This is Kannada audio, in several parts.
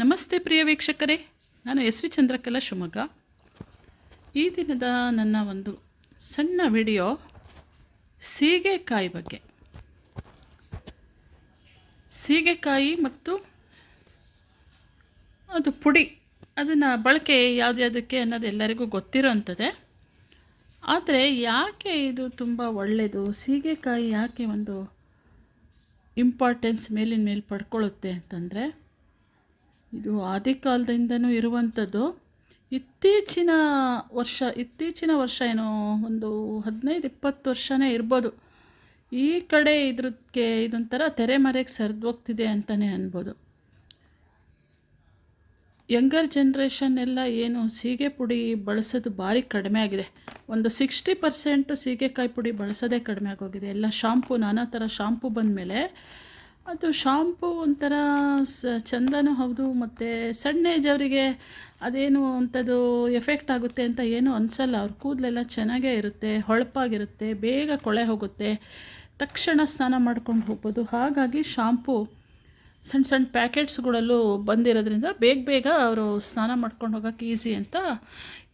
ನಮಸ್ತೆ ಪ್ರಿಯ ವೀಕ್ಷಕರೇ. ನಾನು ಎಸ್ ವಿ ಚಂದ್ರಕಲಾ ಶಿವಮೊಗ್ಗ. ಈ ದಿನದ ನನ್ನ ಒಂದು ಸಣ್ಣ ವಿಡಿಯೋ ಸೀಗೆಕಾಯಿ ಬಗ್ಗೆ. ಸೀಗೆಕಾಯಿ ಮತ್ತು ಅದು ಪುಡಿ, ಅದನ್ನು ಬಳಕೆ ಯಾವುದ್ಯಾವುದಕ್ಕೆ ಅನ್ನೋದು ಎಲ್ಲರಿಗೂ ಗೊತ್ತಿರೋ ಅಂಥದ್ದೇ ಆದರೆ ಯಾಕೆ ಇದು ತುಂಬ ಒಳ್ಳೆಯದು ಸೀಗೆಕಾಯಿ ಯಾಕೆ ಒಂದು ಇಂಪಾರ್ಟೆನ್ಸ್ ಮೇಲಿನ ಮೇಲೆ ಪಡ್ಕೊಳ್ಳುತ್ತೆ ಅಂತಂದರೆ ಇದು ಆದಿಕಾಲದಿಂದನೂ ಇರುವಂಥದ್ದು. ಇತ್ತೀಚಿನ ವರ್ಷ ಇತ್ತೀಚಿನ ವರ್ಷ ಏನೋ ಒಂದು ಹದಿನೈದು, ಇಪ್ಪತ್ತು ವರ್ಷನೇ ಇರ್ಬೋದು. ಈ ಕಡೆ ಇದ್ರಕ್ಕೆ ಇದೊಂಥರ ತೆರೆಮರೆಗೆ ಸರಿದೋಗ್ತಿದೆ ಅಂತಲೇ ಅನ್ಬೋದು. ಯಂಗರ್ ಜನ್ರೇಷನ್ ಎಲ್ಲ ಏನು ಸೀಗೆ ಪುಡಿ ಬಳಸೋದು ಭಾರಿ ಕಡಿಮೆ ಆಗಿದೆ. ಒಂದು ಸಿಕ್ಸ್ಟಿ ಪರ್ಸೆಂಟು ಸೀಗೆಕಾಯಿ ಪುಡಿ ಬಳಸೋದೇ ಕಡಿಮೆ ಆಗೋಗಿದೆ. ಎಲ್ಲ ಶಾಂಪು, ನಾನಾ ಥರ ಶಾಂಪು ಬಂದಮೇಲೆ ಅದು ಶಾಂಪು ಒಂಥರ ಸ ಚಂದನೂ ಹೌದು, ಮತ್ತು ಸಣ್ಣ ಏಜ್ ಅವರಿಗೆ ಅದೇನು ಅಂಥದ್ದು ಎಫೆಕ್ಟ್ ಆಗುತ್ತೆ ಅಂತ ಏನೂ ಅನಿಸಲ್ಲ. ಅವ್ರ ಕೂದಲೆಲ್ಲ ಚೆನ್ನಾಗೇ ಇರುತ್ತೆ, ಹೊಳಪಾಗಿರುತ್ತೆ, ಬೇಗ ಕೊಳೆ ಹೋಗುತ್ತೆ. ತಕ್ಷಣ ಸ್ನಾನ ಮಾಡ್ಕೊಂಡು ಹೋಗ್ಬೋದು. ಹಾಗಾಗಿ ಶಾಂಪು ಸಣ್ಣ ಸಣ್ಣ ಪ್ಯಾಕೆಟ್ಸ್ಗಳಲ್ಲೂ ಬಂದಿರೋದ್ರಿಂದ ಬೇಗ ಬೇಗ ಅವರು ಸ್ನಾನ ಮಾಡ್ಕೊಂಡು ಹೋಗೋಕ್ಕೆ ಈಸಿ ಅಂತ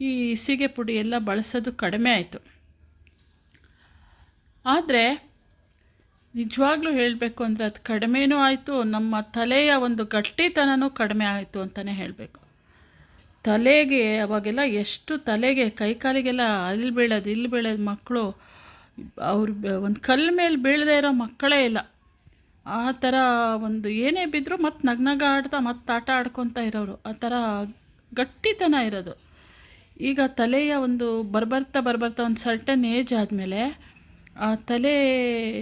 ಈ ಸೀಗೆ ಪುಡಿ ಎಲ್ಲ ಬಳಸೋದು ಕಡಿಮೆ ಆಯಿತು. ಆದರೆ ನಿಜವಾಗ್ಲೂ ಹೇಳಬೇಕು ಅಂದರೆ ಅದು ಕಡಿಮೆನೂ ಆಯಿತು, ನಮ್ಮ ತಲೆಯ ಒಂದು ಗಟ್ಟಿತನನೂ ಕಡಿಮೆ ಆಯಿತು ಅಂತಲೇ ಹೇಳಬೇಕು. ತಲೆಗೆ ಅವಾಗೆಲ್ಲ ಎಷ್ಟು ತಲೆಗೆ ಕೈಕಾಲಿಗೆಲ್ಲ ಅಲ್ಲಿ ಬೀಳೋದು ಇಲ್ಲಿ ಬೀಳೋದು ಮಕ್ಕಳು, ಅವ್ರು ಒಂದು ಕಲ್ಲು ಮೇಲೆ ಬೀಳದೇ ಇರೋ ಮಕ್ಕಳೇ ಇಲ್ಲ. ಆ ಥರ ಒಂದು ಏನೇ ಬಿದ್ದರೂ ಮತ್ತೆ ನಗ್ನಗ ಆಡ್ತಾ, ಮತ್ತೆ ಆಟ ಆಡ್ಕೊತ ಇರೋರು, ಆ ಥರ ಗಟ್ಟಿತನ ಇರೋದು. ಈಗ ತಲೆಯ ಒಂದು ಬರ್ಬರ್ತಾ ಬರ್ಬರ್ತಾ ಒಂದು ಸರ್ಟನ್ ಏಜ್ ಆದಮೇಲೆ ಆ ತಲೆ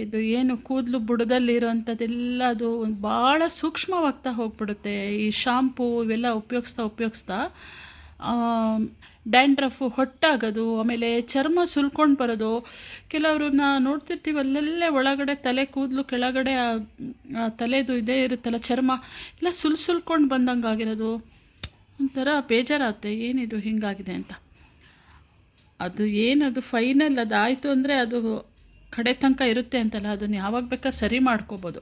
ಇದು ಏನು ಕೂದಲು ಬುಡದಲ್ಲಿರೋಂಥದ್ದೆಲ್ಲ ಅದು ಒಂದು ಭಾಳ ಸೂಕ್ಷ್ಮವಾಗ್ತಾ ಹೋಗ್ಬಿಡುತ್ತೆ. ಈ ಶಾಂಪೂ ಇವೆಲ್ಲ ಉಪಯೋಗಿಸ್ತಾ ಉಪಯೋಗಿಸ್ತಾ ಡ್ಯಾಂಡ್ರಫು ಹೊಟ್ಟಾಗೋದು, ಆಮೇಲೆ ಚರ್ಮ ಸುಲ್ಕೊಂಡು ಬರೋದು. ಕೆಲವ್ರನ್ನ ನೋಡ್ತಿರ್ತೀವಿ, ಅಲ್ಲೆಲ್ಲೇ ಒಳಗಡೆ ತಲೆ ಕೂದಲು ಕೆಳಗಡೆ ತಲೆದು ಇದೇ ಇರುತ್ತಲ್ಲ ಚರ್ಮ, ಎಲ್ಲ ಸುಲ್ ಸುಲ್ಕೊಂಡು ಬಂದಂಗೆ ಆಗಿರೋದು. ಒಂಥರ ಬೇಜಾರಾಗುತ್ತೆ, ಏನಿದು ಹಿಂಗಾಗಿದೆ ಅಂತ. ಅದು ಏನದು ಫೈನಲ್ ಅದಾಯಿತು ಅಂದರೆ ಅದು ಕಡೆ ತನಕ ಇರುತ್ತೆ ಅಂತಲ್ಲ, ಅದನ್ನು ಯಾವಾಗ ಬೇಕಾದ್ರೆ ಸರಿ ಮಾಡ್ಕೋಬೋದು.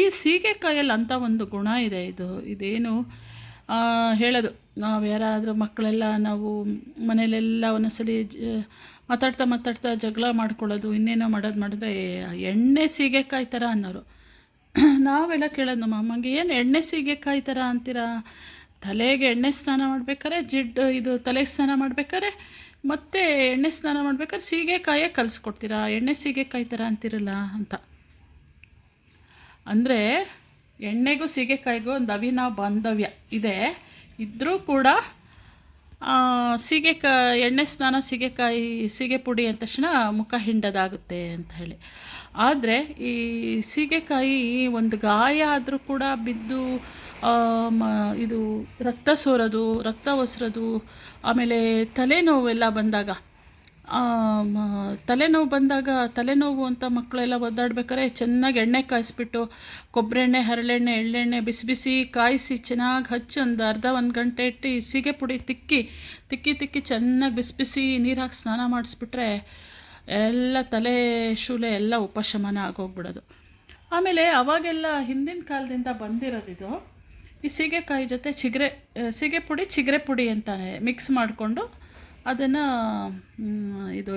ಈ ಸೀಗೆಕಾಯಲ್ಲಿ ಅಂಥ ಒಂದು ಗುಣ ಇದೆ ಇದು. ಇದೇನು ಹೇಳೋದು. ನಾವು ಯಾರಾದರೂ ಮಕ್ಕಳೆಲ್ಲ ನಾವು ಮನೇಲೆಲ್ಲ ಒಂದೊಂದ್ಸಲಿ ಮಾತಾಡ್ತಾ ಮಾತಾಡ್ತಾ ಜಗಳ ಮಾಡ್ಕೊಳ್ಳೋದು, ಇನ್ನೇನೋ ಮಾಡೋದು ಮಾಡಿದ್ರೆ ಎಣ್ಣೆ ಸೀಗೆಕಾಯಿ ಥರ ಅನ್ನೋರು. ನಾವೆಲ್ಲ ಕೇಳೋದು, ನಮ್ಮ ಅಮ್ಮಂಗೆ, ಏನು ಎಣ್ಣೆ ಸೀಗೆಕಾಯಿ ಥರ ಅಂತೀರಾ? ತಲೆಗೆ ಎಣ್ಣೆ ಸ್ನಾನ ಮಾಡ್ಬೇಕಾದ್ರೆ, ಜಿಡ್ಡು, ಇದು ತಲೆಗೆ ಸ್ನಾನ ಮಾಡ್ಬೇಕಾದ್ರೆ ಮತ್ತೆ ಎಣ್ಣೆ ಸ್ನಾನ ಮಾಡ್ಬೇಕಾದ್ರೆ ಸೀಗೆಕಾಯೇ ಕಲಿಸ್ಕೊಡ್ತೀರಾ? ಎಣ್ಣೆ ಸೀಗೆಕಾಯಿ ಥರ ಅಂತಿರಲ್ಲ ಅಂತ. ಅಂದರೆ ಎಣ್ಣೆಗೂ ಸೀಗೆಕಾಯಿಗೂ ಒಂದು ಅವಿನಾವ ಬಾಂಧವ್ಯ ಇದೆ. ಇದ್ದರೂ ಕೂಡ ಸೀಗೆಕಾಯಿ ಸೀಗೆಕಾ, ಎಣ್ಣೆ ಸ್ನಾನ ಸೀಗೆಕಾಯಿ, ಸೀಗೆ ಪುಡಿ ಅಂದ ತಕ್ಷಣ ಮುಖ ಹಿಂಡದಾಗುತ್ತೆ ಅಂತ ಹೇಳಿ. ಆದರೆ ಈ ಸೀಗೆಕಾಯಿ ಒಂದು ಗಾಯ ಆದರೂ ಕೂಡ ಬಿದ್ದು ಮ, ಇದು ರಕ್ತ ಸೋರೋದು, ರಕ್ತ ಒಸರೋದು, ಆಮೇಲೆ ತಲೆನೋವೆಲ್ಲ ಬಂದಾಗ ತಲೆನೋವು ಬಂದಾಗ ತಲೆನೋವು ಅಂತ ಮಕ್ಕಳೆಲ್ಲ ಒದ್ದಾಡ್ಬೇಕಾದ್ರೆ ಚೆನ್ನಾಗಿ ಎಣ್ಣೆ ಕಾಯಿಸ್ಬಿಟ್ಟು ಕೊಬ್ಬರಿ ಎಣ್ಣೆ, ಹರಳೆಣ್ಣೆ, ಎಳ್ಳೆಣ್ಣೆ ಬಿಸಿ ಬಿಸಿ ಕಾಯಿಸಿ ಚೆನ್ನಾಗಿ ಹಚ್ಚಿ ಒಂದು ಅರ್ಧ ಒಂದು ಗಂಟೆ ಇಟ್ಟು ಸೀಗೆ ಪುಡಿ ತಿಕ್ಕಿ ತಿಕ್ಕಿ ತಿಕ್ಕಿ ಚೆನ್ನಾಗಿ ಬಿಸಿ ಬಿಸಿ ನೀರು ಹಾಕಿ ಸ್ನಾನ ಮಾಡಿಸ್ಬಿಟ್ರೆ ಎಲ್ಲ ತಲೆ ಶೂಲೆ ಎಲ್ಲ ಉಪಶಮನ ಆಗೋಗ್ಬಿಡೋದು. ಆಮೇಲೆ ಅವಾಗೆಲ್ಲ ಹಿಂದಿನ ಕಾಲದಿಂದ ಬಂದಿರೋದಿದು ಈ ಸೀಗೆಕಾಯಿ ಜೊತೆ ಚಿಗರೆ ಸೀಗೆ ಪುಡಿ, ಚಿಗರೆ ಪುಡಿ ಅಂತಾನೆ ಮಿಕ್ಸ್ ಮಾಡಿಕೊಂಡು ಅದನ್ನು ಇದು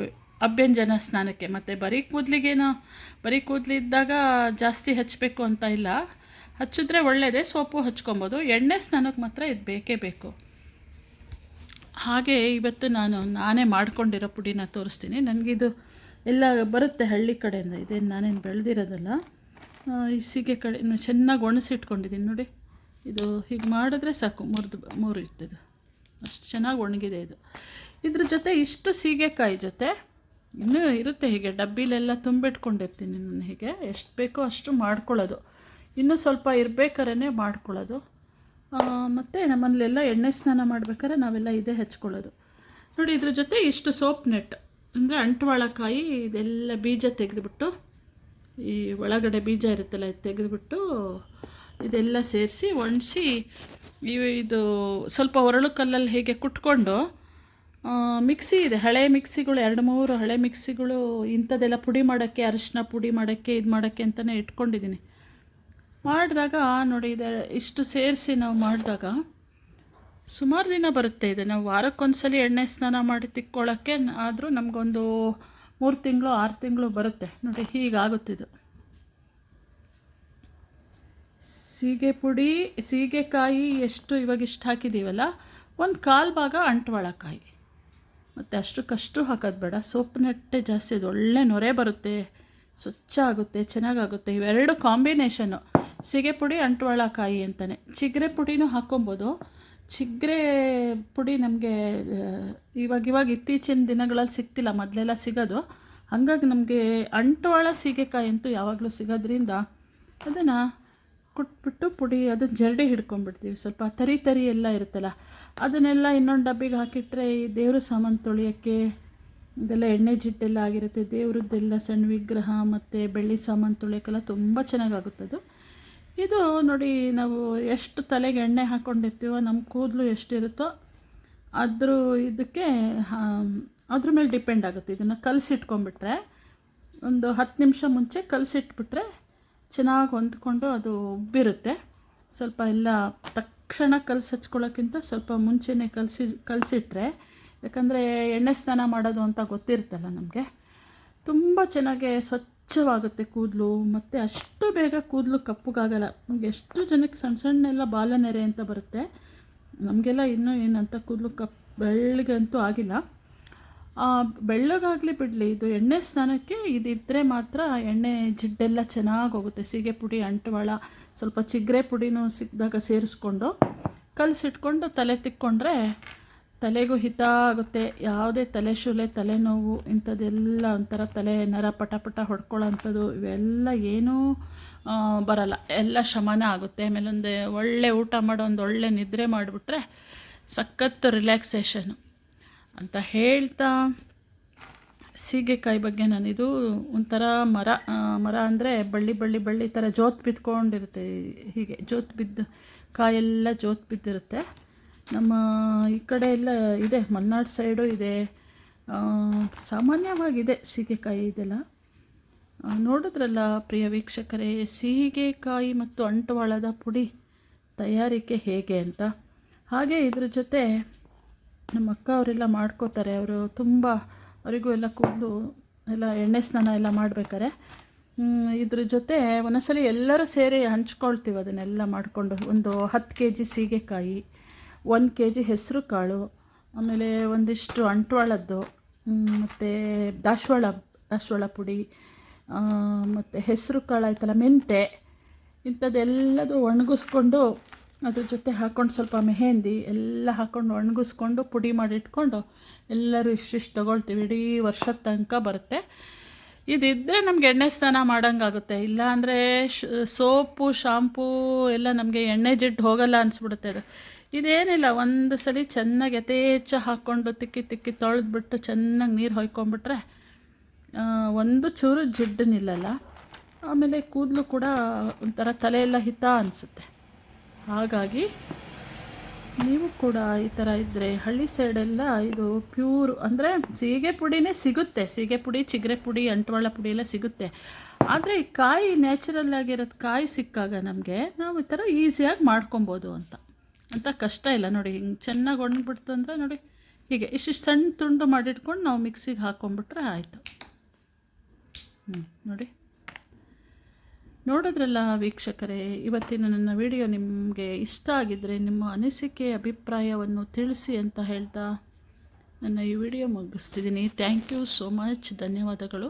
ಅಭ್ಯಂಜನ ಸ್ನಾನಕ್ಕೆ. ಮತ್ತು ಬರೀ ಕೂದಲಿಗೇನೋ, ಬರೀ ಕೂದಲಿದ್ದಾಗ ಜಾಸ್ತಿ ಹಚ್ಚಬೇಕು ಅಂತ ಇಲ್ಲ. ಹಚ್ಚಿದ್ರೆ ಒಳ್ಳೆಯದೇ ಸೋಪು ಹಚ್ಕೊಬೋದು. ಎಣ್ಣೆ ಸ್ನಾನಕ್ಕೆ ಮಾತ್ರ ಇದು ಬೇಕೇ ಬೇಕು. ಹಾಗೆ ಇವತ್ತು ನಾನು, ನಾನೇ ಮಾಡ್ಕೊಂಡಿರೋ ಪುಡಿನ ತೋರಿಸ್ತೀನಿ. ನನಗಿದು ಎಲ್ಲ ಬರುತ್ತೆ ಹಳ್ಳಿ ಕಡೆಯಿಂದ. ಇದೇನು ನಾನೇನು ಬೆಳೆದಿರೋದಲ್ಲ. ಈ ಸೀಗೆ ಕಡೆ ಚೆನ್ನಾಗಿ ಒಣಸಿಟ್ಕೊಂಡಿದ್ದೀನಿ ನೋಡಿ. ಇದು ಹೀಗೆ ಮಾಡಿದ್ರೆ ಸಾಕು, ಮುರಿದು ಮೂರು ಇರ್ತದೆ ಅಷ್ಟು ಚೆನ್ನಾಗಿ ಒಣಗಿದೆ ಇದು. ಇದ್ರ ಜೊತೆ ಇಷ್ಟು ಸೀಗೆಕಾಯಿ ಜೊತೆ ಇನ್ನೂ ಇರುತ್ತೆ ಹೀಗೆ, ಡಬ್ಬಿಲೆಲ್ಲ ತುಂಬಿಟ್ಕೊಂಡಿರ್ತೀನಿ ನಾನು ಹೀಗೆ. ಎಷ್ಟು ಬೇಕೋ ಅಷ್ಟು ಮಾಡ್ಕೊಳ್ಳೋದು. ಇನ್ನೂ ಸ್ವಲ್ಪ ಇರಬೇಕಾರೇ ಮಾಡ್ಕೊಳ್ಳೋದು. ಮತ್ತು ನಮ್ಮಲ್ಲೆಲ್ಲ ಎಣ್ಣೆ ಸ್ನಾನ ಮಾಡ್ಬೇಕಾದ್ರೆ ನಾವೆಲ್ಲ ಇದೇ ಹಚ್ಕೊಳ್ಳೋದು. ನೋಡಿ, ಇದ್ರ ಜೊತೆ ಇಷ್ಟು ಸೋಪ್ ನೆಟ್ ಅಂದರೆ ಅಂಟುವಾಳಕಾಯಿ, ಇದೆಲ್ಲ ಬೀಜ ತೆಗೆದುಬಿಟ್ಟು, ಈ ಒಳಗಡೆ ಬೀಜ ಇರುತ್ತಲ್ಲ, ಇದು ತೆಗೆದುಬಿಟ್ಟು ಇದೆಲ್ಲ ಸೇರಿಸಿ ಒಣಸಿ ಇದು ಸ್ವಲ್ಪ ಒರಳು ಕಲ್ಲಲ್ಲಿ ಹೇಗೆ ಕುಟ್ಕೊಂಡು ಮಿಕ್ಸಿ ಇದೆ. ಹಳೆ ಮಿಕ್ಸಿಗಳು, ಎರಡು ಮೂರು ಹಳೆ ಮಿಕ್ಸಿಗಳು, ಇಂಥದ್ದೆಲ್ಲ ಪುಡಿ ಮಾಡೋಕ್ಕೆ, ಅರಿಶಿನ ಪುಡಿ ಮಾಡೋಕ್ಕೆ, ಇದು ಮಾಡೋಕ್ಕೆ ಅಂತಲೇ ಇಟ್ಕೊಂಡಿದ್ದೀನಿ. ಮಾಡಿದಾಗ, ನೋಡಿ, ಇದೆ, ಇಷ್ಟು ಸೇರಿಸಿ ನಾವು ಮಾಡಿದಾಗ ಸುಮಾರು ದಿನ ಬರುತ್ತೆ ಇದು. ನಾವು ವಾರಕ್ಕೊಂದ್ಸಲಿ ಎಣ್ಣೆ ಸ್ನಾನ ಮಾಡಿ ತಿಕ್ಕೊಳ್ಳೋಕ್ಕೆ ಆದರೂ ನಮಗೊಂದು ಮೂರು ತಿಂಗಳು, ಆರು ತಿಂಗಳು ಬರುತ್ತೆ. ನೋಡಿ, ಹೀಗಾಗುತ್ತಿದು. ಸೀಗೆ ಪುಡಿ, ಸೀಗೆಕಾಯಿ ಎಷ್ಟು ಇವಾಗ ಇಷ್ಟು ಹಾಕಿದ್ದೀವಲ್ಲ ಒಂದು ಕಾಲು ಭಾಗ ಅಂಟ್ವಾಳಕಾಯಿ. ಮತ್ತು ಅಷ್ಟಕ್ಕಷ್ಟು ಹಾಕೋದು ಬೇಡ. ಸೊಪ್ಪಿನಟ್ಟೆ ಜಾಸ್ತಿ ಅದು ಒಳ್ಳೆ ನೊರೆ ಬರುತ್ತೆ. ಸ್ವಚ್ಛ ಆಗುತ್ತೆ, ಚೆನ್ನಾಗಾಗುತ್ತೆ. ಇವೆರಡು ಕಾಂಬಿನೇಷನ್ನು ಸೀಗೆ ಪುಡಿ, ಅಂಟ್ವಾಳಕಾಯಿ ಅಂತಲೇ ಚಿಗ್ರೆ ಪುಡಿನೂ ಹಾಕ್ಕೊಬೋದು. ಚಿಗ್ರೆ ಪುಡಿ ನಮಗೆ ಇವಾಗ ಇವಾಗ ಇತ್ತೀಚಿನ ದಿನಗಳಲ್ಲಿ ಸಿಗ್ತಿಲ್ಲ. ಮೊದಲೆಲ್ಲ ಸಿಗೋದು. ಹಾಗಾಗಿ ನಮಗೆ ಅಂಟ್ವಾಳ ಸೀಗೆಕಾಯಿ ಅಂತೂ ಯಾವಾಗಲೂ ಸಿಗೋದ್ರಿಂದ ಅದನ್ನು ಕುಟ್ಬಿಟ್ಟು ಪುಡಿ ಅದು ಜರಡಿ ಹಿಡ್ಕೊಂಡ್ಬಿಡ್ತೀವಿ. ಸ್ವಲ್ಪ ತರಿ ತರಿ ಎಲ್ಲ ಇರುತ್ತಲ್ಲ, ಅದನ್ನೆಲ್ಲ ಇನ್ನೊಂದು ಡಬ್ಬಿಗೆ ಹಾಕಿಟ್ರೆ ಈ ದೇವ್ರ ಸಾಮಾನು ತೊಳೆಯೋಕ್ಕೆ ಇದೆಲ್ಲ ಎಣ್ಣೆ ಜಿಡ್ಡೆಲ್ಲ ಆಗಿರುತ್ತೆ. ದೇವ್ರದ್ದೆಲ್ಲ ಸಣ್ಣ ವಿಗ್ರಹ ಮತ್ತು ಬೆಳ್ಳಿ ಸಾಮಾನು ತೊಳೆಯೋಕ್ಕೆಲ್ಲ ತುಂಬ ಚೆನ್ನಾಗಾಗುತ್ತದು ಇದು ನೋಡಿ, ನಾವು ಎಷ್ಟು ತಲೆಗೆ ಎಣ್ಣೆ ಹಾಕ್ಕೊಂಡಿರ್ತೀವೋ ನಮ್ಮ ಕೂದಲು ಎಷ್ಟಿರುತ್ತೋ ಅದ್ರ ಇದಕ್ಕೆ ಅದ್ರ ಮೇಲೆ ಡಿಪೆಂಡ್ ಆಗುತ್ತೆ. ಇದನ್ನು ಕಲಸಿಟ್ಕೊಂಡ್ಬಿಟ್ರೆ, ಒಂದು ಹತ್ತು ನಿಮಿಷ ಮುಂಚೆ ಕಲಸಿಟ್ಬಿಟ್ರೆ ಚೆನ್ನಾಗಿ ಹೊಂದ್ಕೊಂಡು ಅದು ಉಬ್ಬಿರುತ್ತೆ. ಸ್ವಲ್ಪ ಎಲ್ಲ ತಕ್ಷಣ ಕಲಸಿ ಹಚ್ಕೊಳ್ಳೋಕ್ಕಿಂತ ಸ್ವಲ್ಪ ಮುಂಚೆನೇ ಕಲಸಿ, ಕಲಸಿಟ್ರೆ, ಯಾಕಂದರೆ ಎಣ್ಣೆ ಸ್ನಾನ ಮಾಡೋದು ಅಂತ ಗೊತ್ತಿರುತ್ತಲ್ಲ ನಮಗೆ, ತುಂಬ ಚೆನ್ನಾಗಿ ಸ್ವಚ್ಛವಾಗುತ್ತೆ ಕೂದಲು. ಮತ್ತು ಅಷ್ಟು ಬೇಗ ಕೂದಲು ಕಪ್ಪಗಾಗಲ್ಲ. ಎಷ್ಟು ಜನಕ್ಕೆ ಸಣ್ಣ ಸಣ್ಣ ಎಲ್ಲ ಬಾಲನೆರೆ ಅಂತ ಬರುತ್ತೆ. ನಮಗೆಲ್ಲ ಇನ್ನೂ ಏನಂತ ಕೂದಲು ಕಪ್ಪು ಬೆಳ್ಳಗೆ ಅಂತೂ ಆಗಿಲ್ಲ. ಬೆಳ್ಳಗಾಗಲಿ ಬಿಡಲಿ, ಇದು ಎಣ್ಣೆ ಸ್ನಾನಕ್ಕೆ ಇದಿದ್ದರೆ ಮಾತ್ರ ಎಣ್ಣೆ ಜಿಡ್ಡೆಲ್ಲ ಚೆನ್ನಾಗಿ ಹೋಗುತ್ತೆ. ಸೀಗೆ ಪುಡಿ, ಅಂಟವಾಳ, ಸ್ವಲ್ಪ ಚಿಗ್ರೆ ಪುಡಿನೂ ಸಿಕ್ಕಿದಾಗ ಸೇರಿಸ್ಕೊಂಡು ಕಲಸಿಟ್ಕೊಂಡು ತಲೆ ತಿಕ್ಕೊಂಡ್ರೆ ತಲೆಗೂ ಹಿತ ಆಗುತ್ತೆ. ಯಾವುದೇ ತಲೆ ಶೂಲೆ ತಲೆನೋವು ಇಂಥದ್ದೆಲ್ಲ ಒಂಥರ ತಲೆ ನರ ಪಟ ಪಟ ಹೊಡ್ಕೊಳ್ಳೋ ಅಂಥದ್ದು ಇವೆಲ್ಲ ಏನೂ ಬರಲ್ಲ. ಎಲ್ಲ ಶಮನ ಆಗುತ್ತೆ. ಆಮೇಲೆ ಒಂದು ಒಳ್ಳೆ ಊಟ ಮಾಡೋ ಒಂದು ಒಳ್ಳೆ ನಿದ್ರೆ ಮಾಡಿಬಿಟ್ರೆ ಸಖತ್ತು ರಿಲ್ಯಾಕ್ಸೇಷನು ಅಂತ ಹೇಳ್ತಾ ಸೀಗೆಕಾಯಿ ಬಗ್ಗೆ ನಾನಿದು ಒಂಥರ ಮರ ಮರ ಅಂದರೆ ಬಳ್ಳಿ ಬಳ್ಳಿ ಬಳ್ಳಿ ಥರ ಜೋತ್ ಬಿದ್ಕೊಂಡಿರುತ್ತೆ ಹೀಗೆ ಜೋತ್ ಬಿದ್ದು ಕಾಯೆಲ್ಲ ಜೋತ್ ಬಿದ್ದಿರುತ್ತೆ. ನಮ್ಮ ಈ ಕಡೆ ಎಲ್ಲ ಇದೆ, ಮಲೆನಾಡು ಸೈಡು ಇದೆ. ಸಾಮಾನ್ಯವಾಗಿದೆ ಸೀಗೆಕಾಯಿ ಇದೆಲ್ಲ. ನೋಡಿದ್ರಲ್ಲ ಪ್ರಿಯ ವೀಕ್ಷಕರೇ, ಸೀಗೆಕಾಯಿ ಮತ್ತು ಅಂಟವಾಳದ ಪುಡಿ ತಯಾರಿಕೆ ಹೇಗೆ ಅಂತ? ಹಾಗೆ ಇದ್ರ ಜೊತೆ ನಮ್ಮ ಅಕ್ಕ ಅವರೆಲ್ಲ ಮಾಡ್ಕೋತಾರೆ. ಅವರು ತುಂಬ ಅವರಿಗೂ ಎಲ್ಲ ಕೂದಲು ಎಲ್ಲ ಎಣ್ಣೆ ಸ್ನಾನ ಎಲ್ಲ ಮಾಡ್ಬೇಕಾರೆ ಇದ್ರ ಜೊತೆ ಒಂದೊಂದ್ಸಲಿ ಎಲ್ಲರೂ ಸೇರಿ ಹಂಚ್ಕೊಳ್ತೀವಿ ಅದನ್ನೆಲ್ಲ ಮಾಡಿಕೊಂಡು. ಒಂದು ಹತ್ತು ಕೆ ಜಿ ಸೀಗೆಕಾಯಿ, ಒಂದು ಕೆ ಜಿ ಹೆಸರು ಕಾಳು, ಆಮೇಲೆ ಒಂದಿಷ್ಟು ಅಂಟ್ವಾಳದ್ದು ಮತ್ತು ದಾಸವಾಳ ದಾಸವಾಳ ಪುಡಿ ಮತ್ತು ಹೆಸರು ಕಾಳು ಆಯ್ತಲ್ಲ ಮೆಂತೆ ಇಂಥದ್ದೆಲ್ಲದು ಒಣಗಿಸ್ಕೊಂಡು ಅದ್ರ ಜೊತೆ ಹಾಕ್ಕೊಂಡು ಸ್ವಲ್ಪ ಮೆಹೆಂದಿ ಎಲ್ಲ ಹಾಕ್ಕೊಂಡು ಒಣಗಿಸ್ಕೊಂಡು ಪುಡಿ ಮಾಡಿ ಇಟ್ಕೊಂಡು ಎಲ್ಲರೂ ಇಷ್ಟಿಷ್ಟು ತೊಗೊಳ್ತೀವಿ. ಇಡೀ ವರ್ಷದ ತನಕ ಬರುತ್ತೆ. ಇದಿದ್ದರೆ ನಮ್ಗೆ ಎಣ್ಣೆ ಸ್ನಾನ ಮಾಡೋಂಗಾಗುತ್ತೆ. ಇಲ್ಲ ಅಂದರೆ ಸೋಪು, ಶಾಂಪೂ ಎಲ್ಲ ನಮಗೆ ಎಣ್ಣೆ ಜಿಡ್ಡು ಹೋಗಲ್ಲ ಅನಿಸ್ಬಿಡುತ್ತೆ ಅದು. ಇದೇನಿಲ್ಲ, ಒಂದು ಸಲ ಚೆನ್ನಾಗಿ ಯಥೇಚ್ಛ ಹಾಕ್ಕೊಂಡು ತಿಕ್ಕಿ ತಿಕ್ಕಿ ತೊಳೆದ್ಬಿಟ್ಟು ಚೆನ್ನಾಗಿ ನೀರು ಹೊಯ್ಕೊಂಡ್ಬಿಟ್ರೆ ಒಂದು ಚೂರು ಜಿಡ್ಡು ನಿಲ್ಲಲ್ಲ. ಆಮೇಲೆ ಕೂದಲು ಕೂಡ ಒಂಥರ ತಲೆಯೆಲ್ಲ ಹಿತ ಅನಿಸುತ್ತೆ. ಹಾಗಾಗಿ ನೀವು ಕೂಡ ಈ ಥರ ಇದ್ದರೆ ಹಳ್ಳಿ ಸೈಡೆಲ್ಲ ಇದು ಪ್ಯೂರ್ ಅಂದರೆ ಸೀಗೆ ಪುಡಿನೇ ಸಿಗುತ್ತೆ. ಸೀಗೆ ಪುಡಿ, ಚಿಗರೆ ಪುಡಿ, ಅಂಟವಾಳ ಪುಡಿ ಎಲ್ಲ ಸಿಗುತ್ತೆ. ಆದರೆ ಈ ಕಾಯಿ ನ್ಯಾಚುರಲ್ ಆಗಿರೋದು ಕಾಯಿ ಸಿಕ್ಕಾಗ ನಮಗೆ ನಾವು ಈ ಥರ ಈಸಿಯಾಗಿ ಮಾಡ್ಕೊಬೋದು ಅಂತ. ಅಂತ ಕಷ್ಟ ಇಲ್ಲ. ನೋಡಿ ಹಿಂಗೆ ಚೆನ್ನಾಗಿ ಒಣಗಿಬಿಡ್ತು ಅಂದರೆ ನೋಡಿ ಹೀಗೆ ಇಷ್ಟಿಷ್ಟು ಸಣ್ಣ ತುಂಡು ಮಾಡಿಟ್ಕೊಂಡು ನಾವು ಮಿಕ್ಸಿಗೆ ಹಾಕ್ಕೊಂಬಿಟ್ರೆ ಆಯಿತು. ಹ್ಞೂ ನೋಡಿ. ನೋಡಿದ್ರಲ್ಲ ವೀಕ್ಷಕರೇ, ಇವತ್ತಿನ ನನ್ನ ವಿಡಿಯೋ ನಿಮಗೆ ಇಷ್ಟ ಆಗಿದ್ದರೆ ನಿಮ್ಮ ಅನಿಸಿಕೆ, ಅಭಿಪ್ರಾಯವನ್ನು ತಿಳಿಸಿ ಅಂತ ಹೇಳ್ತಾ ನನ್ನ ಈ ವಿಡಿಯೋ ಮುಗಿಸ್ತಿದ್ದೀನಿ. ಥ್ಯಾಂಕ್ ಯು ಸೋ ಮಚ್ ಧನ್ಯವಾದಗಳು.